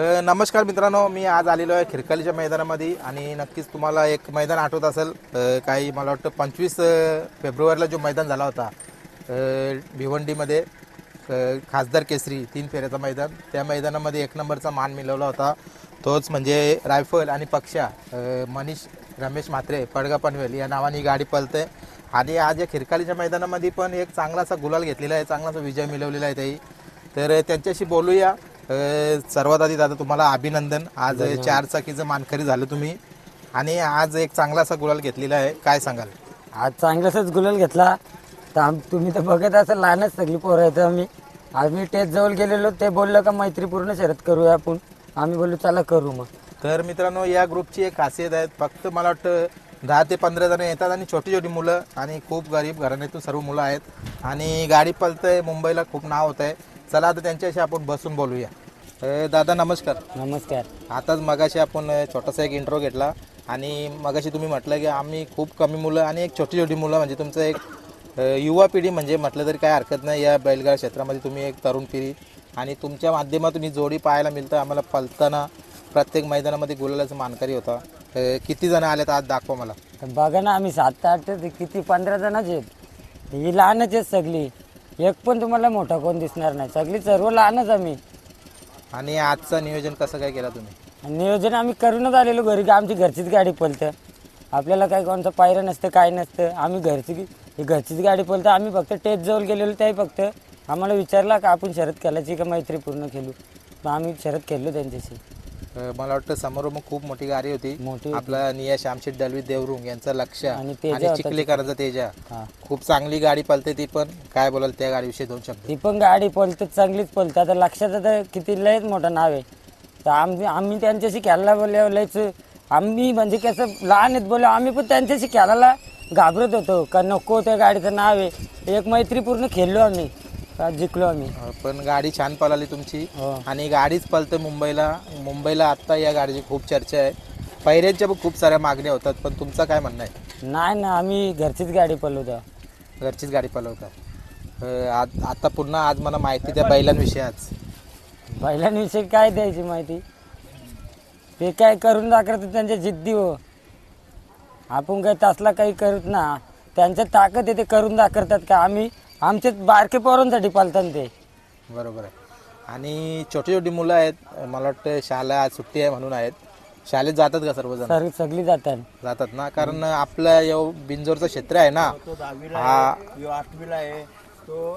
नमस्कार मित्रांनो मी आज आलेलो आहे खिरकालीच्या मैदानामध्ये आणि नक्कीच तुम्हाला एक मैदान आठवत असेल. काही मला वाटतं पंचवीस फेब्रुवारीला जो मैदान झाला होता भिवंडीमध्ये खासदार केसरी तीन फेऱ्याचं मैदान. त्या मैदानामध्ये एक नंबरचा मान मिळवला होता. तोच म्हणजे रायफल आणि पक्षा मनीष रमेश म्हात्रे पडगा पनवेल या नावाने ही गाडी पळते. आणि आज या खिरकालीच्या मैदानामध्ये पण एक चांगलासा गुलाल घेतलेला आहे चांगलासा विजय मिळवलेला आहे त्याही. तर त्यांच्याशी बोलूया. सर्वात आधी दादा तुम्हाला अभिनंदन. आज चार चाकीचं मानकरी झालं तुम्ही. आणि आज एक चांगलासा गुलाल घेतलेला आहे. काय सांगाल? आज चांगलाच गुलाल घेतला. तर आम तुम्ही तर बघत असाल लहानच सगळी पोरं आहेत आम्ही. आज मी टेस्ट जवळ गेलेलो ते बोललं का मैत्रीपूर्ण शर्यत करूया आपण. आम्ही बोललो चला करू मग. तर मित्रांनो या ग्रुपची एक खासियत आहे. फक्त मला वाटतं दहा ते पंधरा जण येतात आणि छोटी छोटी मुलं आणि खूप गरीब घराण्यातून सर्व मुलं आहेत. आणि गाडी पळतंय मुंबईला खूप नाव होत आहे चला आता त्यांच्याशी आपण बसून बोलूया. अ, दादा नमस्कार. नमस्कार. आताच मगाशी आपण अ, छोटासा एक इंट्रो घेतला आणि मगाशी तुम्ही म्हटलं की आम्ही खूप कमी मुलं आणि एक छोटी छोटी मुलं म्हणजे तुमचं एक अ, युवा पिढी म्हणजे म्हटलं तरी काय हरकत नाही या बैलगाडा क्षेत्रामध्ये तुम्ही एक तरुण पिढी आणि तुमच्या माध्यमातून ही जोडी पाहायला मिळतं आम्हाला पलताना प्रत्येक मैदानामध्ये गुलालाचं मानकरी होता. अ, किती जण आलेत आज दाखवा मला. तर बघा ना आम्ही सात आठ ते किती पंधरा जणच आहेत. ही लहानच आहेत सगळी. एक पण तुम्हाला मोठा कोण दिसणार नाही. सगळी सर्व लहानच आम्ही. आणि आजचं नियोजन कसं काय केलं तुम्ही? नियोजन आम्ही करूनच आलेलो घरी. का आमची घरचीच गाडी पळतं आपल्याला काही कोणतं पायरं नसतं काय नसतं. आम्ही घरची ही घरचीच गाडी पळतं आम्ही फक्त टेस्ट जवळ गेलेलो त्याही फक्त आम्हाला विचारला का आपण शरद खेळायची का मैत्री पूर्ण खेळू मग आम्ही शरद खेळलो त्यांच्याशी. अ, मला वाटतं समोर मग खूप मोठी गाडी होती. मोठी आपला निया श्यामशेठ दलवी देवरुंग यांचं लक्ष. आणि तेजा आणि होता चिखलीकरांचा तेजा. हां. खूप चांगली गाडी पळते ती पण. काय बोलाल त्या गाडीविषयी दोन शब्द? ती पण गाडी पळतं चांगलीच पळतं आता लक्षात आता किती लयच मोठं नाव आहे. तर आम्ही आम्ही त्यांच्याशी खेळायला बोलल्या लयच आम्ही म्हणजे कसं लहान आहेत बोललो आम्ही पण त्यांच्याशी खेळायला घाबरत होतो. का नको त्या गाडीचं नाव आहे. एक मैत्रीपूर्ण खेळलो आम्ही. का जिंकलो आम्ही. पण गाडी छान पळाली तुमची. हो. आणि गाडीच पळते मुंबईला. मुंबईला आत्ता या गाडीची खूप चर्चा आहे. पण खूप साऱ्या मागण्या होतात पण तुमचं काय म्हणणं आहे? नाही ना आम्ही घरचीच गाडी पळवतो. घरचीच गाडी पळवता. अं, आज आता पुन्हा आज मला माहिती त्या बैलांविषयी आज बैलांविषयी काय द्यायची माहिती? ते काय करून दाखवतात त्यांच्या जिद्दी हो. आपण काय तसला काही करत ना त्यांच्या ताकद आहे ते करून दाखवतात का? आम्ही आमचे बारके पोरांसाठी पालतात ते. बरोबर आहे. आणि छोटी छोटी मुलं आहेत मला वाटतं शाळा आज सुट्टी आहे म्हणून आहेत. शाळेत जातात का सर्वजण? सर सगळी जातात. जातात ना? कारण आपलं या बिंजोरचं क्षेत्र आहे ना? हा. यो आठवीला आहे तो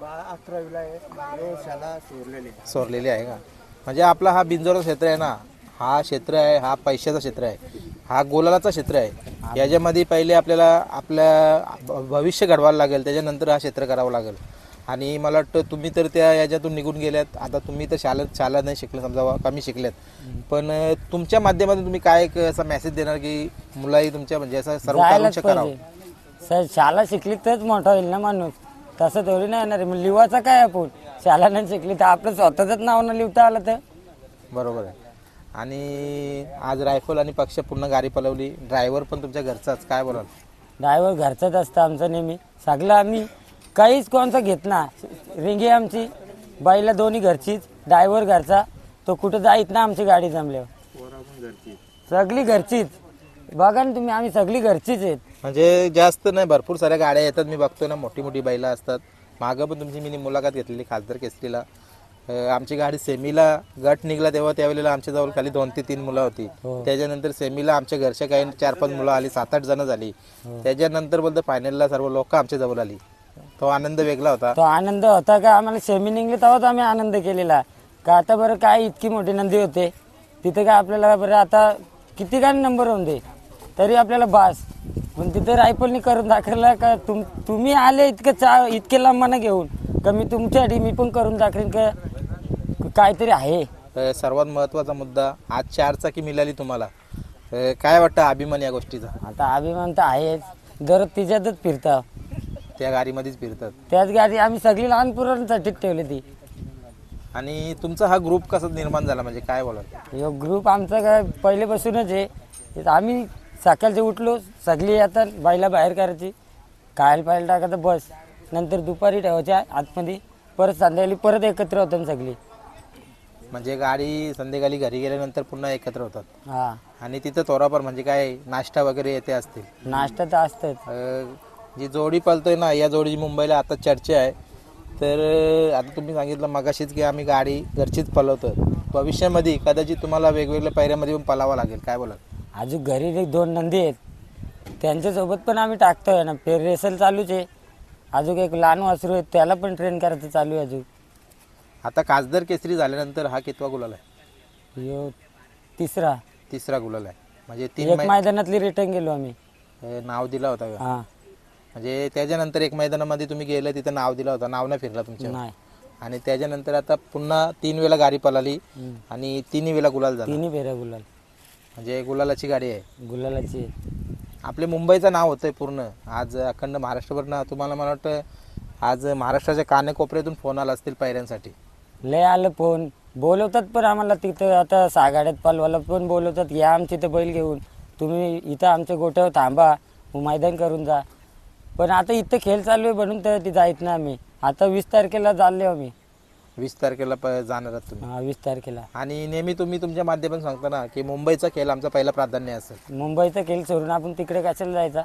बारा अकरावीला आहे. यो शाळा सोडलेली सोरलेली आहे का? म्हणजे आपला हा बिंजोरचा क्षेत्र आहे ना? हा क्षेत्र आहे हा पैशाचा क्षेत्र आहे हा गोलालाचा क्षेत्र आहे. याच्यामध्ये पहिले आपल्याला आपल्या भविष्य घडवायला लागेल त्याच्यानंतर हा क्षेत्र करावं लागेल. आणि मला वाटतं तुम्ही तर त्या याच्यातून निघून गेल्यात. आता तुम्ही तर शाळेत शाळा नाही शिकले समजा कमी शिकलेत. पण तुमच्या माध्यमातून तुम्ही काय एक असा मेसेज देणार की मुलाही तुमच्या म्हणजे असं सर्व जायलाच करून करावं पाहिजे. सर शाळा शिकली तरच मोठा होईल ना माणूस? तसं थोडी नाही येणार आहे. मग लिवायचा काय आपण? शाळा नाही शिकली तर आपलं स्वतःच नाव न लिहिता आलं तर? बरोबर आहे. आणि आज रायफल आणि पक्ष पूर्ण गाडी पलवली. ड्रायव्हर पण तुमच्या घरचाच. काय बोलाल? ड्रायव्हर घरचाच असतं आमचं नेहमी. सगळं आम्ही काहीच कोणचं घेत ना. रिंगी आमची. बाईला दोन्ही घरचीच. ड्रायव्हर घरचा. तो कुठं जाईत ना आमची गाडी जमल्यावर. सगळी घरचीच. बघा ना तुम्ही आम्ही सगळी घरचीच आहेत. म्हणजे जास्त नाही भरपूर साऱ्या गाड्या येतात. मी बघतो ना मोठी मोठी बैला असतात. मागं पण तुमची मी मुलाखत घेतलेली खासदार केसरीला. आमची गाडी सेमीला गट निघला तेव्हा त्यावेळेला आमच्या जवळ खाली दोन ते तीन मुलं होती. त्याच्यानंतर सेमीला आमच्या घरच्या काही चार पाच मुलं आली सात आठ जण झाली. त्याच्यानंतर बोलतो फायनलला सर्व लोक आमच्या जवळ आली. तो आनंद वेगळा होता. तो आनंद होता का? आम्हाला सेमी निघले तेव्हाच आम्ही आनंद केलेला. का आता बरं काय इतकी मोठी नंदी होते? तिथे काय आपल्याला बरं आता किती काय नंबर होऊन दे? तरी आपल्याला बास. पण तिथे रायफलनी करून दाखवला का तुम तुम्ही आले इतकं चा इतके लांब मना घेऊन. का मी तुमच्यासाठी मी पण करून दाखवेन का? काहीतरी आहे. अं, सर्वात महत्त्वाचा मुद्दा आज चार चाकी मिळाली तुम्हाला. अं, काय वाटतं अभिमान या गोष्टीचा? आता अभिमान तर आहेच. दर तिच्यातच फिरता. त्या गाडीमध्येच फिरतात. त्याच गाडी आम्ही सगळी लहान पोरांसाठीच ठेवली ती. आणि तुमचा हा ग्रुप कसा निर्माण झाला? म्हणजे काय बोलाल? यो ग्रुप आमचा काय पहिलेपासूनच आहे. इथं आम्ही सकाळचे उठलो सगळी येतात बाईला बाहेर करायची. खायला पाहायला टाकायचं बस नंतर दुपारी ठेवायच्या आतमध्ये. परत संध्याकाळी परत एकत्र होतात सगळी. म्हणजे गाडी संध्याकाळी घरी गेल्यानंतर पुन्हा एकत्र होतात. हा. आणि तिथं तोरापर म्हणजे काय नाश्ता वगैरे येते असतील. नाश्ता तर असतंच. अं, जी जोडी पळतोय ना या जोडीची मुंबईला आता चर्चा आहे. तर अं, आता तुम्ही सांगितलं मगाशीच की आम्ही गाडी घरचीच पळवतो भविष्यामध्ये कदाचित तुम्हाला वेगवेगळ्या पायऱ्यामध्ये पण पळावं लागेल. काय बोला अजून घरी एक दोन नंदी आहेत. त्यांच्यासोबत पण आम्ही टाकतोय ना. पेर रेसल चालूच आहे. अजून एक लहान वासरू आहे त्याला पण ट्रेन करायचं चालू आहे अजून आता काजदर केसरी झाल्यानंतर हा कितवा गुलाल आहे. यो तिसरा. तिसरा गुलाल आहे. म्हणजे तीन एक मैदानातली रिटर्न गेलो आम्ही. अं, नाव दिला होता का? हा. म्हणजे त्याच्यानंतर एक मैदानामध्ये तुम्ही गेलं तिथं नाव दिलं होतं. नाव नाही फिरला तुमच्या. नाही. आणि त्याच्यानंतर आता पुन्हा तीन वेळा गाडी पळाली हम्म. आणि तिन्ही वेळा गुलाल झाला. तिन्ही फेऱ्या गुलाल. म्हणजे गुलालाची गाडी आहे. गुलालाची आहे. आपले मुंबईचं नाव होतंय पूर्ण. आज अखंड महाराष्ट्रभर ना तुम्हाला मला वाटतं आज महाराष्ट्राच्या कानेकोपऱ्यातून फोन आला असतील पायऱ्यांसाठी लय आलं फोन. बोलवतात पण आम्हाला तिथं आता सागाड्यात पालवाला पण बोलवतात या आमच्या इथं बैल घेऊन. तुम्ही इथं आमच्या गोट्यावर थांबा मैदान करून जा. पण आता इथं खेळ चालू आहे म्हणून तर तिथं आहेत ना आम्ही. आता वीस तारखेला चाललो आम्ही. वीस तारखेला प जाणार आहात तुम्ही. हा वीस तारखेला. आणि नेहमी तुम्ही तुमच्या माध्यमातून सांगता ना की मुंबईचा खेळ आमचा पहिला प्राधान्य असेल मुंबईचा खेळ सोडून आपण तिकडे कशाला जायचा?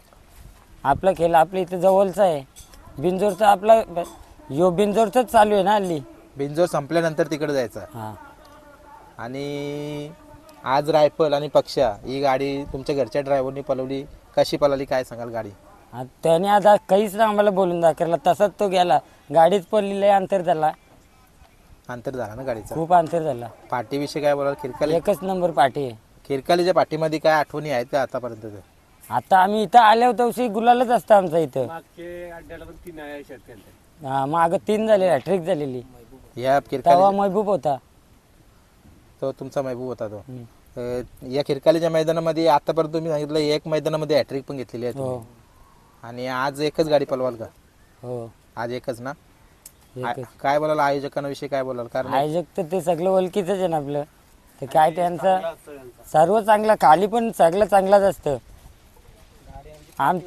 आपला खेळ आपल्या इथं जवळचा आहे. बिंजोरचा आपला यो बिंजोरचाच चालू आहे ना हल्ली. बिंजोर संपल्यानंतर तिकडे जायचा. हां. आणि आज रायफल आणि पक्षा ही गाडी तुमच्या घरच्या ड्रायव्हरनी पलवली. कशी पळाली काय सांगाल गाडी? आ- त्याने आता काहीच नाही आम्हाला बोलून दाखवला. तसाच तो गेला. गाडीच पडलेलं आहे अंतर झाला. अंतर झाला ना गाडीचा? खूप अंतर झाला. पाठीविषयी काय बोलाल? खिरकाली एकच नंबर पाठी आहे. खिरकालीच्या पाठीमध्ये काय आठवणी आहेत का आतापर्यंत? आता आम्ही इथं आल्यावर तवशी गुलालच असतं आमचा इथं. हा माग तीन झालेला ट्रिक झालेली. या तेव्हा महबूब होता. तो तुमचा महबूब होता तो. हम्म. अं, या खिरकालीच्या मैदानामध्ये आतापर्यंत तुम्ही सांगितलं एक मैदानामध्ये हॅट्रिक पण घेतलेली आहे हो. तुम्ही. आणि आज एकच गाडी पलवाल का? हो. आज एकच ना? आ- एकच. काय बोलाल आयोजकांविषयी काय बोलाल? कारण आयोजक तर ते सगळं ओळखीच आहे ना आपलं. ते काय त्यांचं सर्व चांगलं खाली पण सगळं चांगलंच असतं. आम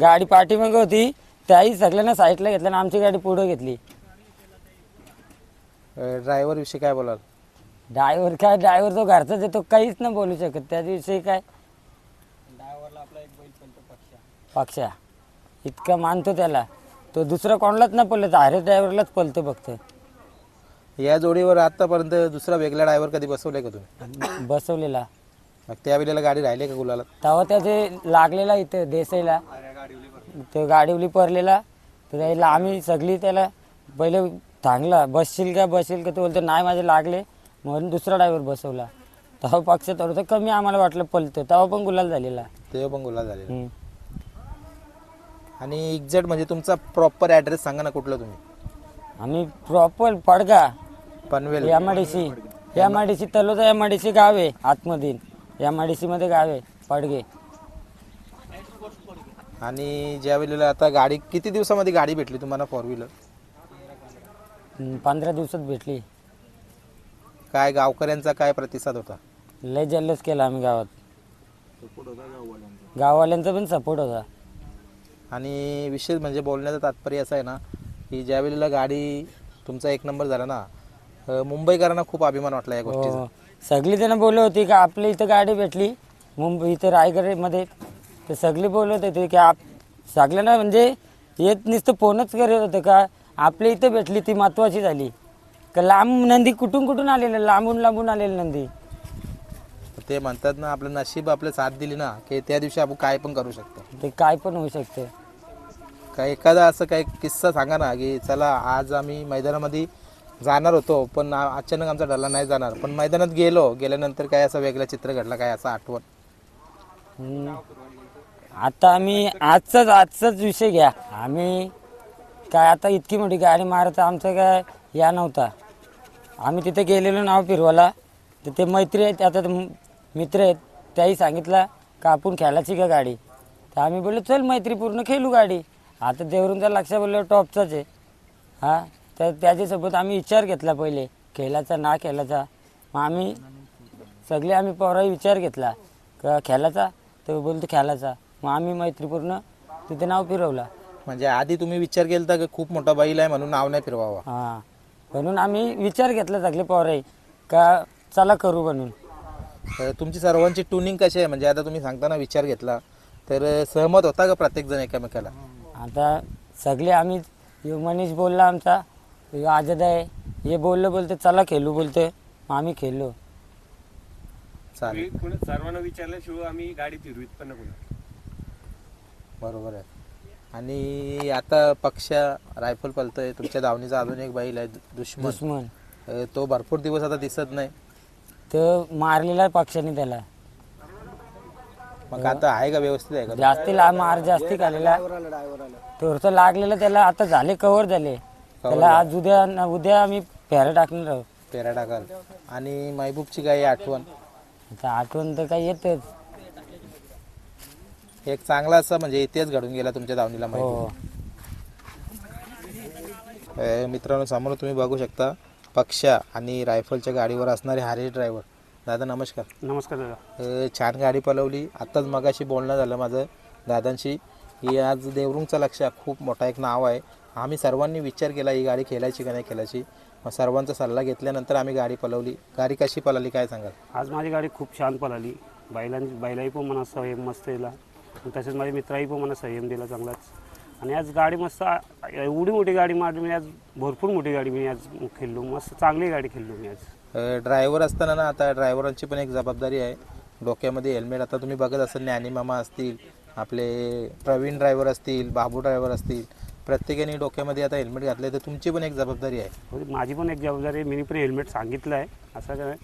गाडी पाठीमागे होती त्याही सगळ्यांना साईडला घेतलं आणि आमची गाडी पुढे घेतली. ड्रायव्हर विषयी काय बोलाल? ड्रायव्हर काय ड्रायव्हर तो घरचाच आहे तो काहीच नाही बोलू शकत. त्याविषयी काय? पक्षा. इतका मानतो त्याला. तो दुसरा कोणालाच नाही पडलं हरे ड्रायव्हरलाच पलतो फक्त. या जोडीवर आतापर्यंत दुसरा वेगळा ड्रायव्हर कधी बसवलाय का तुम्ही? बसवलेला. मग त्यावेळेला गाडी राहिली का गुलाला तेव्हा त्याचे लागलेला इथं देसाईला तो गाडीवली पडलेला. तर त्याला आम्ही सगळी त्याला पहिले थांबला बसशील का? बसशील का? तो बोलतो नाही माझे लागले. म्हणून दुसरा ड्रायव्हर बसवला. तेव्हा पक्ष थोडंसं कमी आम्हाला वाटलं पलतो. तेव्हा पण गुलाल झालेला. तेव्हा पण गुलाल झालेला. हम्म. आणि एक्झॅक्ट म्हणजे तुमचा प्रॉपर ॲड्रेस सांगा ना कुठला तुम्ही. आम्ही proper Padgha. Panvel. M I D C M I D C तलोचा M I D C गाव आहे आतमधील. एम आय डी सी मध्ये गाव आहे पडगे. आणि ज्या वेळेला आता गाडी किती दिवसामध्ये गाडी भेटली तुम्हाला फोर व्हीलर पंधरा दिवसात भेटली. काय गावकऱ्यांचा काय प्रतिसाद होता? लय जल्लोष केला आम्ही गावात. गाववाल्यांचा. पण सपोर्ट होता. आणि विशेष म्हणजे बोलण्याचं तात्पर्य असं आहे ना की ज्या वेळेला गाडी तुमचा एक नंबर झाला ना अं, मुंबईकरांना खूप अभिमान वाटला या गोष्टीचा. हो सगळी जण बोलत होती की आपल्या इथं गाडी भेटली मुंबई इथं रायगडमध्ये. तर सगळी बोलत होते की आप सगळ्यांना म्हणजे येत नुसतं फोनच करत होतं का? आपल्या इथं भेटली ती महत्वाची झाली. का लांब नंदी कुठून कुठून आलेलं? लांबून लांबून आलेलं नंदी. ते म्हणतात ना आपलं नशीब आपलं साथ दिली ना की त्या दिवशी आपण काय पण करू शकतो. ते काय पण होऊ शकतं. काय एखादा असं काही किस्सा सांगा ना की चला आज आम्ही मैदानामध्ये जाणार होतो पण आ- अचानक आमचा ठरला नाही जाणार. पण मैदानात गेलो गेल्यानंतर काय असं वेगळं चित्र घडलं काय असं आठवण? हम्म. आता आम्ही आजचाच आजचाच विषय घ्या. आम्ही काय आता इतकी मोठी गाडी मारत आमचं काय या नव्हता. आम्ही तिथे गेलेलो नाव फिरवाला तर ते मैत्री आहेत आता मित्र आहेत त्याही सांगितलं का आपण खेळायची का गाडी? तर आम्ही बोललो चल मैत्रीपूर्ण खेळू गाडी. आता देवरून लक्ष बोललो टॉपचाच आहे. हां तर त्याच्यासोबत आम्ही विचार घेतला पहिले खेळाचा ना खेळाचा मग आम्ही सगळे आम्ही पोराही विचार घेतला का खेळाचा तर बोलतो खेळाचा मग आम्ही मैत्रीपूर्ण तिथे नाव फिरवला. म्हणजे आधी तुम्ही विचार केला की खूप मोठा बैल आहे म्हणून नाव नाही फिरवावा. हां. म्हणून आम्ही विचार घेतला सगळे पोरे का चला करू म्हणून. अ, तुमची सर्वांची ट्युनिंग कशी आहे? म्हणजे आता तुम्ही सांगताना विचार घेतला. तर सहमत होता का प्रत्येक जण एकमेकाला? आता सगळे आम्ही मनीष बोलला आमचा ह्यो आजद आहे. हे बोललं बोलते चला खेळू बोलते मग आम्ही खेळलो. चालेल. सर्वांना विचारल्याशिवाय आम्ही गाडी फिरवीत पण. बरोबर आहे. आणि आता पक्ष रायफल पलतोय. तुमच्या धावणीचा अजून एक बैल आहे दुश्मन. दुश्मन. अ, तो भरपूर दिवस आता दिसत नाही. तर मारलेला पक्षाने त्याला. मग आता आहे का व्यवस्थित आहे का? जास्ती ला मार जास्ती खालेला ड्रायव्हर आला ड्रायव्हर आला थोडस लागलेलं त्याला. आता झाले कव्हर झाले. त्याला आज उद्या न- उद्या आम्ही फेरा टाकणार आहोत. पेरा टाकाल. आणि महबूबची काही आठवण? आता आठवण तर काही येतच. एक चांगला असा म्हणजे इतिहास घडून गेला तुमच्या धावणीला महबूब हो. अ, मित्रांनो समोर तुम्ही बघू शकता पक्षा आणि रायफलच्या गाडीवर असणारे हारे ड्रायव्हर. दादा नमस्कार. नमस्कार दादा. अ, छान गाडी पलवली. आत्ताच मगाशी बोलणं झालं माझं दादांशी. की आज देवरुंगचा लक्ष खूप मोठा एक नाव आहे. आम्ही सर्वांनी विचार केला ही गाडी खेळायची का नाही खेळायची. मग सर्वांचा सल्ला घेतल्यानंतर आम्ही गाडी पलवली. गाडी कशी पलवली काय सांगाल? आज माझी गाडी खूप छान पळाली बैलांची बैलाही पण मला संयम मस्त दिला आणि तसेच माझ्या मित्राही पण मला संयम दिला चांगलाच. आणि आज गाडी मस्त आ- एवढी मोठी गाडी मारली मी आज भरपूर मोठी गाडी मी आज खेळलो. मस्त चांगली गाडी खेळलो मी आज. ड्रायव्हर असताना ना आता ड्रायव्हरांची पण एक जबाबदारी आहे. डोक्यामध्ये हेल्मेट आता तुम्ही बघत असाल ज्ञानी मामा असतील आपले प्रवीण ड्रायव्हर असतील बाबू ड्रायव्हर असतील प्रत्येकाने डोक्यामध्ये आता हेल्मेट घातले तर तुमची पण एक जबाबदारी आहे. हो, माझी पण एक जबाबदारी आहे. मी पण हेल्मेट सांगितलं आहे. असं काय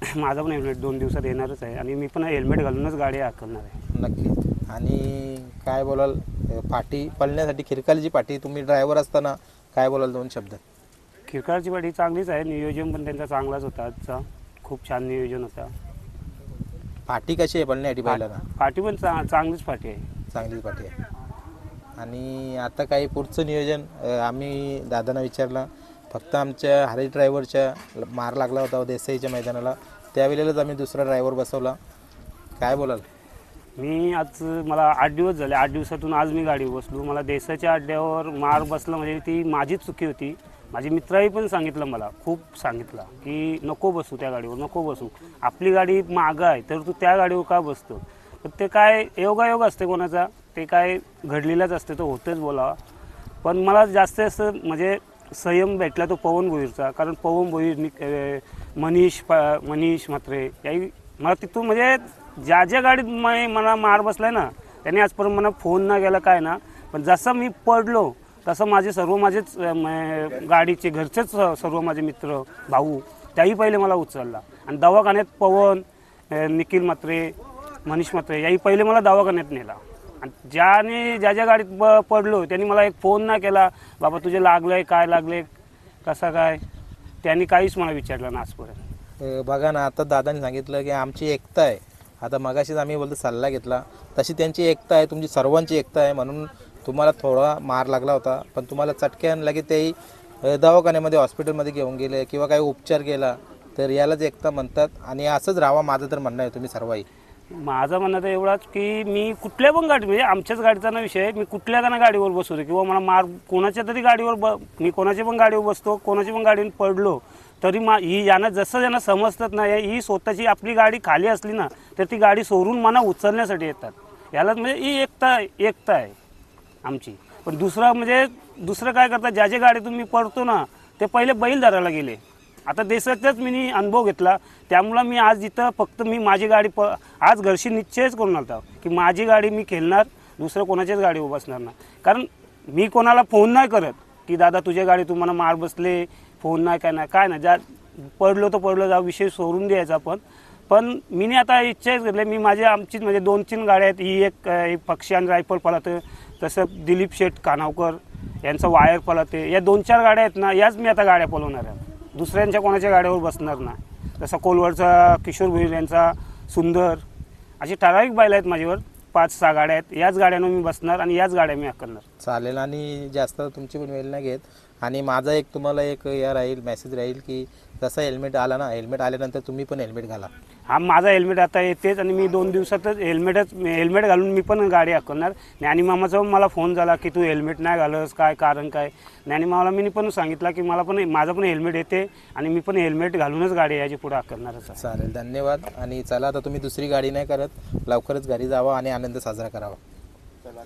माझं पण हेल्मेट दोन दिवसात येणारच आहे. आणि मी पण हेल्मेट घालूनच गाडी हाकलणार आहे. नक्कीच. आणि काय बोलाल पाठी पळण्यासाठी खिरकालीची पाठी तुम्ही ड्रायव्हर असताना काय बोलाल दोन शब्द? खिरकाळची गाडी चांगलीच आहे नियोजन पण त्यांचा चांगलाच होता आजचा. खूप छान नियोजन होता. पाठी कशी आहे पळण्यासाठी बैलांना पाठी पण चा चांगलीच पाठी आहे. चांगलीच पाठी आहे. आणि आता काही पुढचं नियोजन अ, आम्ही दादांना विचारलं. फक्त आमच्या हरी ड्रायव्हरच्या मार लागला होता देसाईच्या मैदानाला. त्यावेळेलाच आम्ही दुसरा ड्रायव्हर बसवला. काय बोलाल? मी आज मला आठ दिवस झाले आठ दिवसातून आज मी गाडीवर बसलो. मला देसाच्या अड्ड्यावर मार बसला म्हणजे ती माझीच चुकी होती. माझे मित्रही पण सांगितलं मला खूप सांगितलं की नको बसू त्या गाडीवर नको बसू. आपली गाडी मागं आहे तर तू त्या गाडीवर का बसतो? तर ते काय योगायोग असते कोणाचा? ते काय घडलेलाच असते तो होतेच बोलावा. पण मला जास्त असं म्हणजे संयम भेटला तो पवन भोईरचा कारण पवन भोईर मनीष प मनीष म्हात्रे याही मला तिथून म्हणजे ज्या ज्या गाडीत मै- मला मार बसलाय ना त्यांनी आजपर्यंत मला फोन ना गेला काय ना पण जसं मी पडलो तसं माझे सर्व माझेच म- गाडीचे घरचेच सर्व माझे मित्र भाऊ त्याही पहिले मला उचलला. आणि दवाखान्यात पवन निखिल मात्रे मनीष मात्रे याही पहिले मला दवाखान्यात नेला. आणि ज्याने ज्या ज्या गाडीत ब पडलो त्यांनी मला एक फोन ना केला बाबा तुझे लागलंय काय लागले कसा काय? त्यांनी काहीच मला विचारलं ना आजपर्यंत. बघा ना आता दादांनी सांगितलं की आमची एकता आहे. आता मगाशीच आम्ही बोलतो सल्ला घेतला. तशी त्यांची एकता आहे तुमची सर्वांची एकता आहे म्हणून तुम्हाला थोडा मार लागला होता. पण तुम्हाला चटक्यान लगेच तेही दवाखान्यामध्ये हॉस्पिटलमध्ये घेऊन गेले किंवा काही उपचार केला तर यालाच एकता म्हणतात. आणि असंच राहावा माझं तर म्हणणं आहे तुम्ही सर्वही. माझं म्हणणं तर एवढाच की मी कुठल्या पण गाडी म्हणजे आमच्याच गाडीचा ना विषय आहे, मी कुठल्या का ना गाडीवर बसू दे किंवा मला मार कोणाच्या तरी गाडीवर ब मी कोणाच्या पण गाडीवर बसतो कोणाच्या पण गाडीवर पडलो तरी मा ही यांना जसं यांना समजतात ना ही स्वतःची आपली गाडी खाली असली ना तर ती गाडी सोडून मला उचलण्यासाठी येतात. यालाच म्हणजे ही एकता एकता आहे आमची. पण दुसरं म्हणजे दुसरं काय करतात ज्या ज्या गाडीतून मी पडतो ना ते पहिले बैल धरायला गेले. आता देशाचाच मी अनुभव घेतला. त्यामुळं मी आज इथं फक्त मी माझी गाडी प आज घरशी निश्चयच करून आलता की माझी गाडी मी खेळणार दुसरं कोणाच्याच गाडी बसणार ना कारण मी कोणाला फोन नाही करत की दादा तुझ्या गाडी तुम्हाला मार बसले फोन नाही काय नाही काय नाही. ज्या पडलो तर पडलो जा विषय सोडून द्यायचा पण. पण मी आता इच्छाच घेतली मी माझे आमचीच म्हणजे दोन तीन गाड्या आहेत. ही एक एक पक्षी आणि रायफल पळते तसं दिलीप शेठ कानावकर यांचं वायर पळते या दोन चार गाड्या आहेत ना याच मी आता गाड्या पळवणार आहे. दुसऱ्यांच्या कोणाच्या गाड्यावर बसणार नाही. जसं कोलवडचा किशोर भोईर यांचा सुंदर अशी ठराविक बैल आहेत माझ्यावर. पाच सहा गाड्या आहेत. याच गाड्यांवर मी बसणार आणि याच गाड्या मी हाकलणार. चालेल आणि जास्त तुमची पण वेळ नाही घेत. आणि माझा एक तुम्हाला एक या राहील मेसेज राहील की जसं हेल्मेट आला ना हेल्मेट आल्यानंतर तुम्ही पण हेल्मेट घाला. हा माझा हेल्मेट आता येतेच आणि मी दोन दिवसातच हेल्मेटच हेल्मेट घालून मी पण गाडी हाकवणार ज्ञानी मामाचा पण मला फोन झाला की तू हेल्मेट नाही घालस काय कारण काय? ज्ञानी मामाला मी पण सांगितलं की मला पण माझं पण हेल्मेट येते आणि मी पण हेल्मेट घालूनच गाडी याची पुढे हाकलणारच आहे. चालेल धन्यवाद. आणि चला आता तुम्ही दुसरी गाडी नाही करत. लवकरच घरी जावा आणि आनंद साजरा करावा. चला.